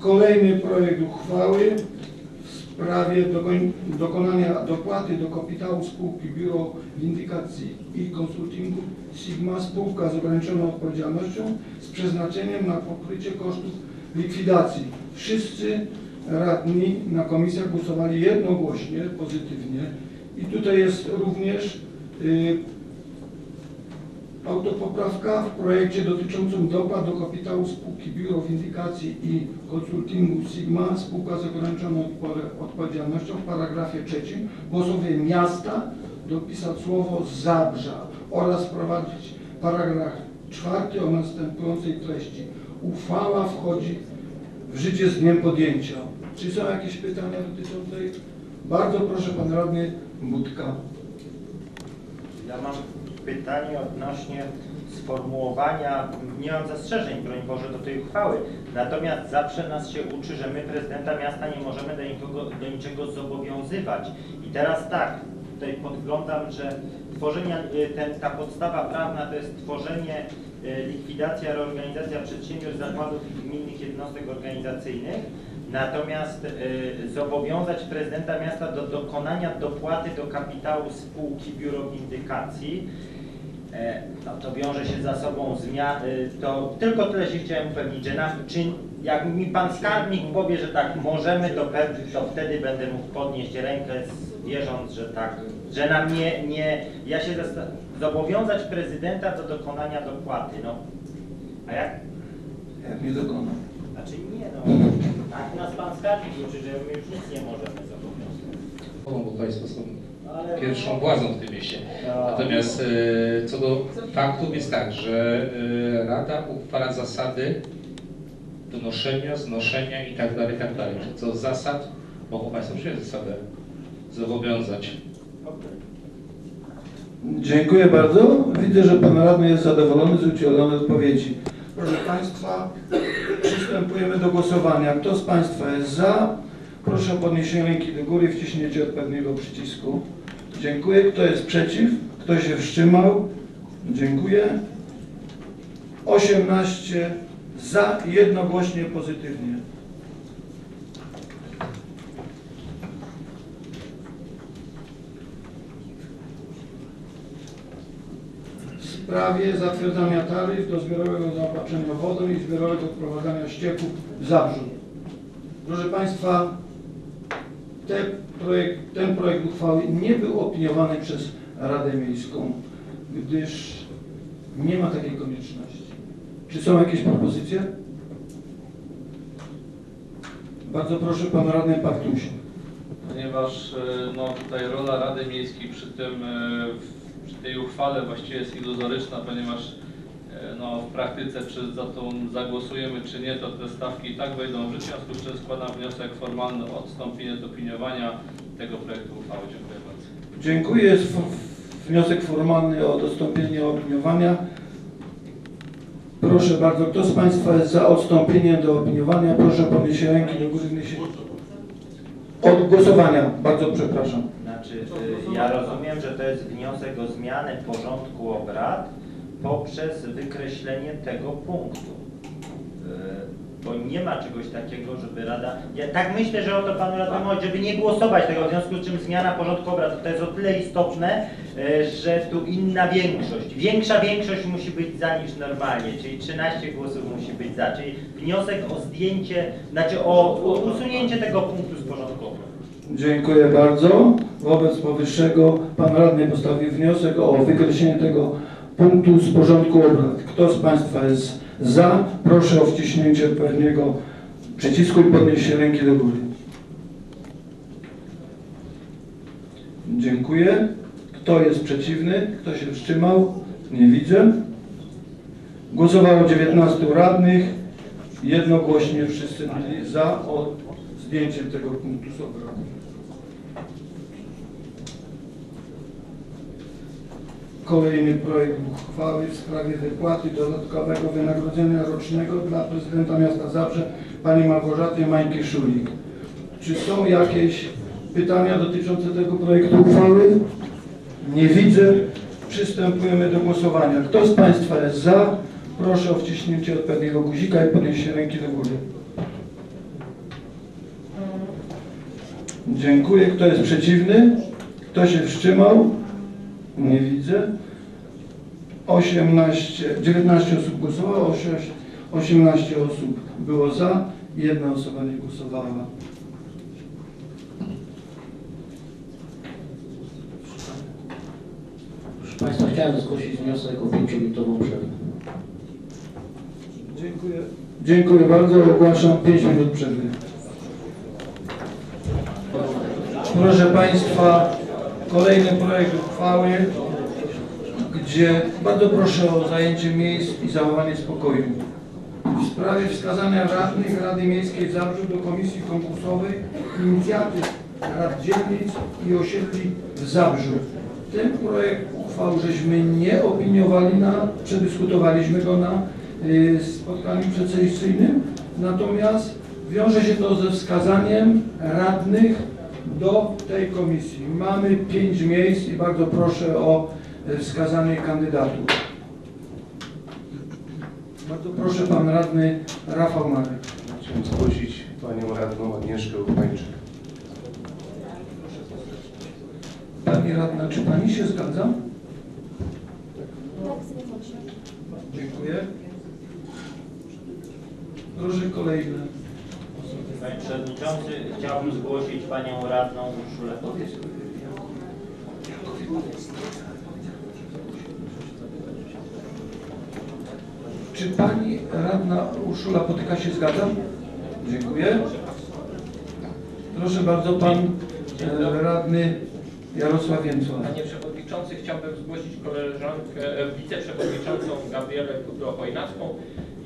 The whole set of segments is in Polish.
Kolejny projekt uchwały w sprawie dokonania dopłaty do kapitału spółki Biuro Windykacji i Konsultingu Sigma spółka z ograniczoną odpowiedzialnością z przeznaczeniem na pokrycie kosztów likwidacji. Wszyscy radni na komisjach głosowali jednogłośnie, pozytywnie i tutaj jest również y, Autopoprawka w projekcie dotyczącym dopłat do kapitału spółki Biuro Windykacji i Konsultingu Sigma, spółka z ograniczoną odpo- odpowiedzialnością w paragrafie trzecim głosowie miasta dopisać słowo Zabrza oraz wprowadzić paragraf czwarty o następującej treści. Uchwała wchodzi w życie z dniem podjęcia. Czy są jakieś pytania dotyczące? Bardzo proszę pan radny Budka. Ja mam pytanie odnośnie sformułowania, nie mam zastrzeżeń, broń Boże, do tej uchwały. Natomiast zawsze nas się uczy, że my prezydenta miasta nie możemy do, nikogo, do niczego zobowiązywać. I teraz tak, tutaj podglądam, że tworzenia, y, ten, ta podstawa prawna to jest tworzenie, y, likwidacja, reorganizacja przedsiębiorstw, zakładów i gminnych jednostek organizacyjnych. Natomiast y, zobowiązać prezydenta miasta do dokonania dopłaty do kapitału spółki Biuro Windykacji, no to wiąże się za sobą zmian, y, to tylko tyle się chciałem upewnić, że nam, czy jak mi pan skarbnik powie, że tak możemy, to, to wtedy będę mógł podnieść rękę wierząc, że tak, że nam nie, nie ja się zobowiązać prezydenta do dokonania dopłaty, no. A jak? Jak nie dokona. Znaczy nie no, tak nas pan skarbnik uczy, że my już nic nie możemy zobowiązać. bo Państwo są pierwszą władzą w tym mieście. Natomiast e, co do faktów jest tak, że e, Rada uchwala zasady donoszenia, znoszenia i tak dalej, tak dalej. Co do zasad mogą Państwo przyjąć zasadę zobowiązać. Dziękuję bardzo. Widzę, że Pan Radny jest zadowolony z udzielonej odpowiedzi. Proszę Państwa, przystępujemy do głosowania. Kto z Państwa jest za? Proszę o podniesienie ręki do góry i wciśnięcie odpowiedniego przycisku. Dziękuję. Kto jest przeciw? Kto się wstrzymał? Dziękuję. 18 za, jednogłośnie pozytywnie. w sprawie zatwierdzania taryf do zbiorowego zaopatrzenia wodą i zbiorowego odprowadzania ścieków w Zabrzu. Proszę Państwa, te projekt, ten projekt uchwały nie był opiniowany przez Radę Miejską, gdyż nie ma takiej konieczności. Czy są jakieś propozycje? Bardzo proszę Pan Radny Partuś. ponieważ e, no, tutaj rola Rady Miejskiej przy tym, e, przy tej uchwale właściwie jest iluzoryczna, ponieważ no, w praktyce czy za tą zagłosujemy czy nie, to te stawki i tak wejdą w życie, w związku z czym składam wniosek formalny o odstąpienie od opiniowania tego projektu uchwały. Dziękuję bardzo. Dziękuję. Jest wniosek formalny o dostąpienie opiniowania. Proszę bardzo, kto z Państwa jest za odstąpieniem do opiniowania? Proszę o podniesienie ręki do góry. wniesie- Od głosowania, bardzo przepraszam. Znaczy, y, ja rozumiem, że to jest wniosek o zmianę porządku obrad poprzez wykreślenie tego punktu. Y, Bo nie ma czegoś takiego, żeby Rada... Ja tak myślę, że o to Panu Radnemu chodzi, żeby nie głosować tego, w związku z czym zmiana porządku obrad to jest o tyle istotne, y, że tu inna większość, większa większość musi być za niż normalnie, czyli 13 głosów musi być za, czyli wniosek o zdjęcie, znaczy o, o usunięcie tego punktu z porządku obrad. Dziękuję bardzo. Wobec powyższego Pan Radny postawił wniosek o wykreślenie tego punktu z porządku obrad. Kto z Państwa jest za? Proszę o wciśnięcie odpowiedniego przycisku i podniesienie ręki do góry. Dziękuję. Kto jest przeciwny? Kto się wstrzymał? Nie widzę. Głosowało 19 radnych. Jednogłośnie wszyscy byli za zdjęciem tego punktu z obrad. Kolejny projekt uchwały w sprawie wypłaty dodatkowego wynagrodzenia rocznego dla prezydenta miasta Zabrze pani Małgorzaty Mańki-Szulik. Czy są jakieś pytania dotyczące tego projektu uchwały? Nie widzę. Przystępujemy do głosowania. Kto z Państwa jest za? Proszę o wciśnięcie odpowiedniego guzika i podniesienie ręki do góry. Dziękuję. Kto jest przeciwny? Kto się wstrzymał? Nie widzę. 18, 19 osób głosowało, 6, 18 osób było za, jedna osoba nie głosowała. Proszę Państwa, chciałem zgłosić wniosek o pięciominutową przerwę. Dziękuję. Dziękuję bardzo. Ogłaszam 5 minut przerwy. Proszę Państwa, kolejny projekt uchwały, gdzie bardzo proszę o zajęcie miejsc i zachowanie spokoju. W sprawie wskazania radnych Rady Miejskiej Zabrzu do Komisji Konkursowej inicjatyw Rad Dzielnic i Osiedli w Zabrzu. Ten projekt uchwał żeśmy nie opiniowali na, przedyskutowaliśmy go na y, spotkaniu przedsessyjnym, natomiast wiąże się to ze wskazaniem radnych do tej komisji. Mamy pięć miejsc i bardzo proszę o y, wskazanie kandydatów. Bardzo proszę pan radny Rafał Marek. Chciałem zgłosić panią radną Agnieszkę Urbańczyk. Pani radna, czy pani się zgadza? Dziękuję. Proszę kolejne. Przewodniczący, chciałbym zgłosić Panią Radną Urszulę. Czy pani radna Urszula Potyka się zgadza? Dziękuję. Proszę bardzo, pan e, radny Jarosław Więcław. Panie Przewodniczący, chciałbym zgłosić koleżankę, e, wiceprzewodniczącą Gabrielę Kudro-Chojnacką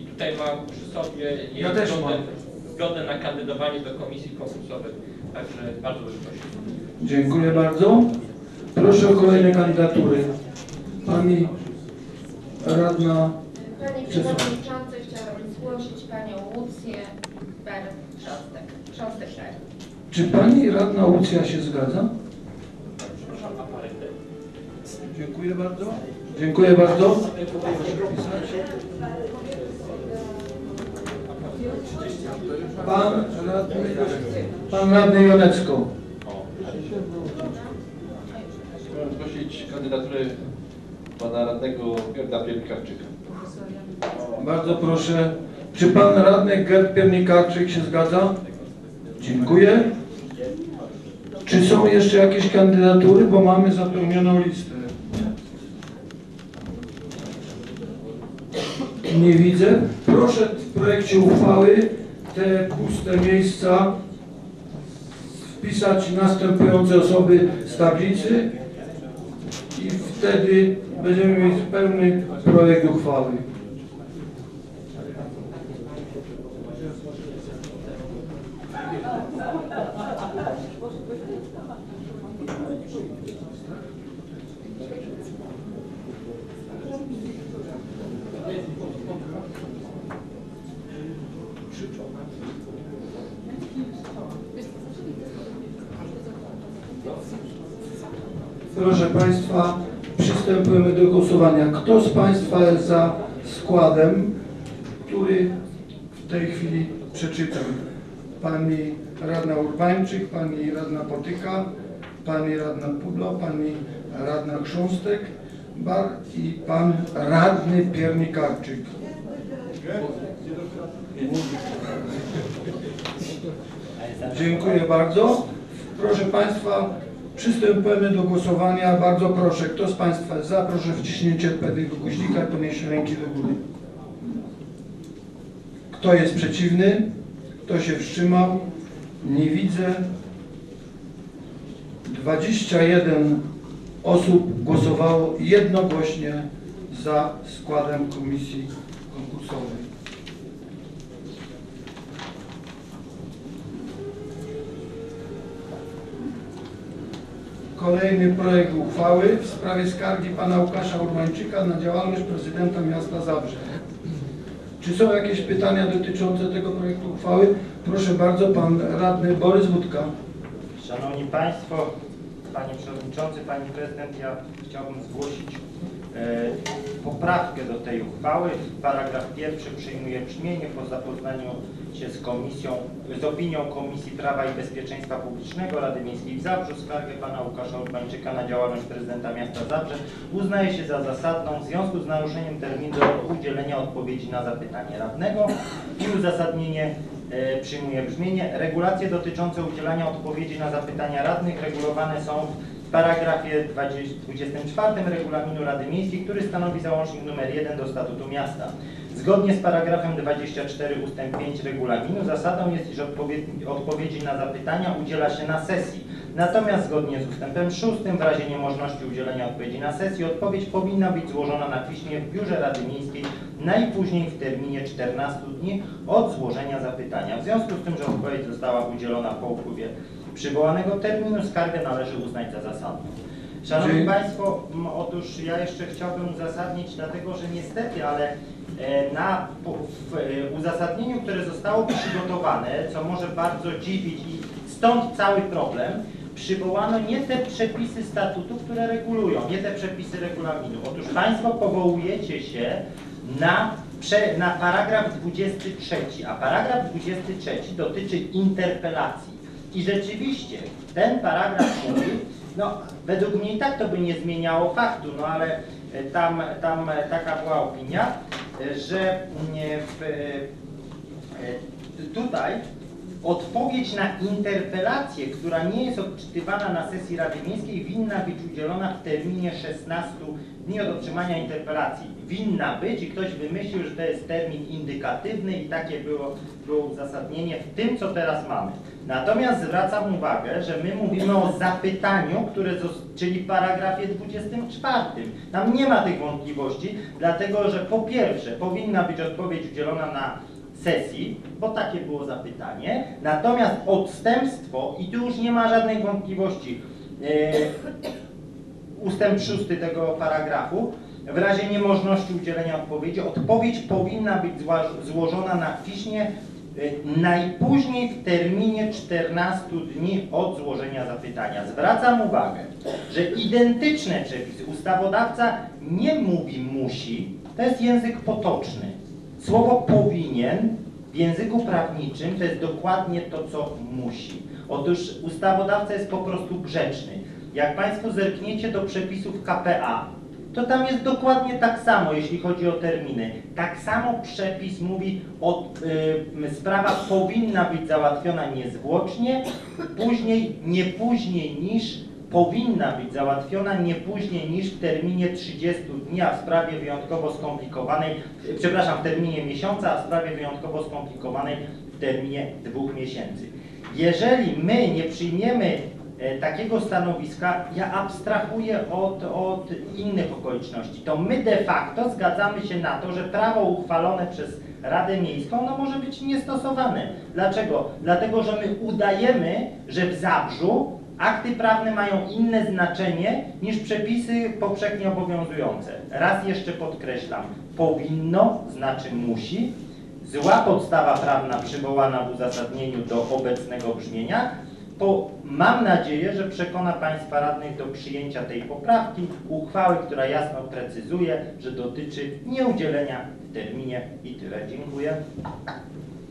i tutaj mam przy sobie jej Ja też mam. Zgodę na kandydowanie do komisji konkursowej. Także bardzo bym prosił. Dziękuję bardzo. Proszę o kolejne kandydatury. Pani radna, Panie Przewodniczący, chciałabym zgłosić Panią Łucję Ber-Trząstek. Trząstek Ber. czy pani radna Łucja się zgadza? Proszę o aparytet. Dziękuję bardzo. Dziękuję bardzo. Pan radny, pan radny Jonecko. Chciałem zgłosić kandydatury pana radnego Gerda Pielkarczyka. Bardzo proszę. Czy pan radny Gerd Piernikarczyk się zgadza? Dziękuję. Czy są jeszcze jakieś kandydatury, bo mamy zapełnioną listę? Nie widzę. Proszę w projekcie uchwały te puste miejsca wpisać następujące osoby z tablicy i wtedy będziemy mieć pełny projekt uchwały. Proszę Państwa, przystępujemy do głosowania. Kto z Państwa jest za składem, który w tej chwili przeczytam? Pani radna Urbańczyk, Pani radna Potyka, Pani radna Pudlo, Pani radna Chrząstek, Bar i Pan radny Piernikarczyk. Dziękuję bardzo. Proszę Państwa, przystępujemy do głosowania. Bardzo proszę, kto z Państwa jest za, proszę wciśnięcie odpowiedniego guźnika i podniesie ręki do góry. Kto jest przeciwny? Kto się wstrzymał? Nie widzę. 21 osób głosowało jednogłośnie za składem komisji konkursowej. Kolejny projekt uchwały w sprawie skargi pana Łukasza Urbańczyka na działalność prezydenta miasta Zabrze. Czy są jakieś pytania dotyczące tego projektu uchwały? Proszę bardzo, pan radny Borys Wódka. Szanowni Państwo, Panie Przewodniczący, Pani Prezydent, ja chciałbym zgłosić poprawkę do tej uchwały. Paragraf pierwszy przyjmuje brzmienie po zapoznaniu się z komisją, z opinią Komisji Prawa i Bezpieczeństwa Publicznego Rady Miejskiej w Zabrzu skargę pana Łukasza Urbańczyka na działalność prezydenta miasta Zabrze uznaje się za zasadną w związku z naruszeniem terminu udzielenia odpowiedzi na zapytanie radnego i uzasadnienie e, przyjmuje brzmienie. Regulacje dotyczące udzielania odpowiedzi na zapytania radnych regulowane są paragrafie 20 24 regulaminu Rady Miejskiej, który stanowi załącznik nr 1 do statutu miasta. Zgodnie z paragrafem 24 ust. 5 regulaminu zasadą jest, iż odpowiedzi, na zapytania udziela się na sesji. Natomiast zgodnie z ustępem 6 w razie niemożności udzielenia odpowiedzi na sesji odpowiedź powinna być złożona na piśmie w Biurze Rady Miejskiej najpóźniej w terminie 14 dni od złożenia zapytania. W związku z tym, że odpowiedź została udzielona po upływie przywołanego terminu, skargę należy uznać za zasadną. Szanowni Dzień- Państwo, otóż ja jeszcze chciałbym uzasadnić, dlatego że niestety, ale e, na, w e, uzasadnieniu, które zostało przygotowane, co może bardzo dziwić i stąd cały problem, przywołano nie te przepisy statutu, które regulują, nie te przepisy regulaminu. Otóż Państwo powołujecie się na, na paragraf 23, a paragraf 23 dotyczy interpelacji. I rzeczywiście ten paragraf mówi, no według mnie i tak to by nie zmieniało faktu, no ale e, tam, tam e, taka była opinia, e, że mm, w, tutaj odpowiedź na interpelację, która nie jest odczytywana na sesji Rady Miejskiej, winna być udzielona w terminie 16 dni od otrzymania interpelacji. Winna być i ktoś wymyślił, że to jest termin indykatywny i takie było, było uzasadnienie w tym, co teraz mamy. Natomiast zwracam uwagę, że my mówimy o zapytaniu, które, czyli w paragrafie 24. Tam nie ma tych wątpliwości, dlatego że po pierwsze powinna być odpowiedź udzielona na sesji, bo takie było zapytanie. Natomiast odstępstwo, i tu już nie ma żadnej wątpliwości, e, ustęp szósty tego paragrafu, w razie niemożności udzielenia odpowiedzi, odpowiedź powinna być złożona na piśmie najpóźniej w terminie 14 dni od złożenia zapytania. Zwracam uwagę, że identyczne przepisy ustawodawca nie mówi musi, to jest język potoczny. Słowo powinien w języku prawniczym to jest dokładnie to, co musi. Otóż ustawodawca jest po prostu grzeczny. Jak Państwo zerkniecie do przepisów KPA, to tam jest dokładnie tak samo, jeśli chodzi o terminy. Tak samo przepis mówi, o, y, sprawa powinna być załatwiona niezwłocznie, później, nie później niż powinna być załatwiona nie później niż w terminie 30 dni, a w sprawie wyjątkowo skomplikowanej, przepraszam, w terminie miesiąca, a w sprawie wyjątkowo skomplikowanej w terminie dwóch miesięcy. Jeżeli my nie przyjmiemy takiego stanowiska, ja abstrahuję od, od innych okoliczności. To my de facto zgadzamy się na to, że prawo uchwalone przez Radę Miejską no, może być niestosowane. Dlaczego? Dlatego, że my udajemy, że w Zabrzu akty prawne mają inne znaczenie niż przepisy powszechnie obowiązujące. Raz jeszcze podkreślam, powinno znaczy musi, zła podstawa prawna przywołana w uzasadnieniu do obecnego brzmienia, to mam nadzieję, że przekona Państwa radnych do przyjęcia tej poprawki, uchwały, która jasno precyzuje, że dotyczy nieudzielenia w terminie i tyle. Dziękuję.